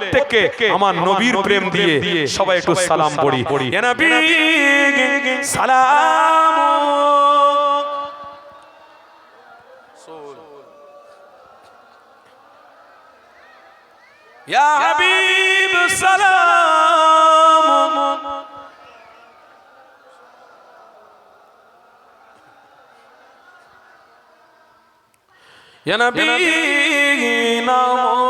প্রত্যেককে আমার নবীর প্রেম দিয়ে সবাই একটু সালাম পড়ি। নবী সালাম। সালাম। নাম।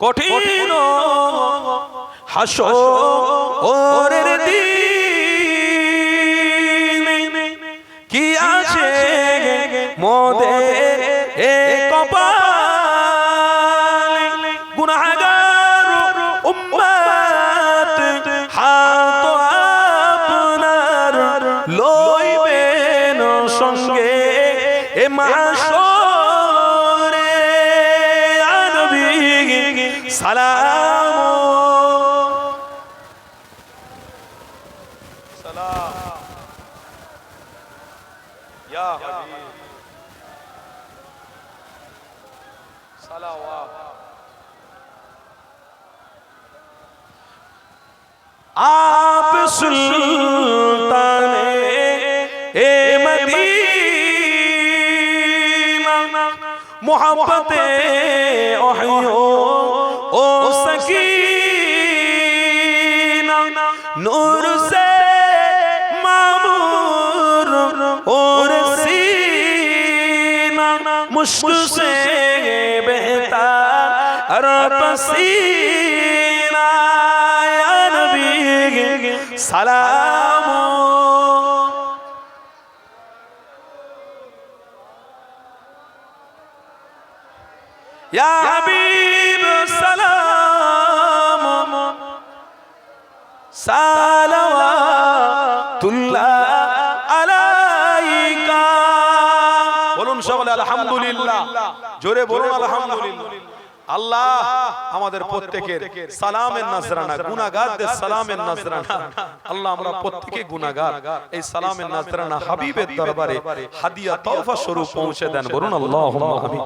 কঠিন হাসরের কি আছে মোদের এ উম্মত হাত আপনার লইবেন সঙ্গে এ মাসরে আনবী সালাম সালাম। ইয়া হাবিব। সালাওয়াত। সুলতানে এ মদিনা মোহাম্মতে ওহিও ও সকিনা নূর সে মামুর ওর সিনা মুশক সে বেহতা আর পসিনা সালাম। বলুন সকলে আলহামদুলিল্লাহ। জোরে বলুন আলহামদুলিল্লাহ। আল্লাহ আমাদের প্রত্যেকের সালামের নাজরানা গুনাহগারদের সালামের নাজরানা। আল্লাহ আমরা প্রত্যেকে গুনাহগার। এই সালামের নাজরানা হাবিবের দরবারে হাদিয়া তওফা স্বরূপ পৌঁছে দেন। বলুন আল্লাহুম্মা আমিন।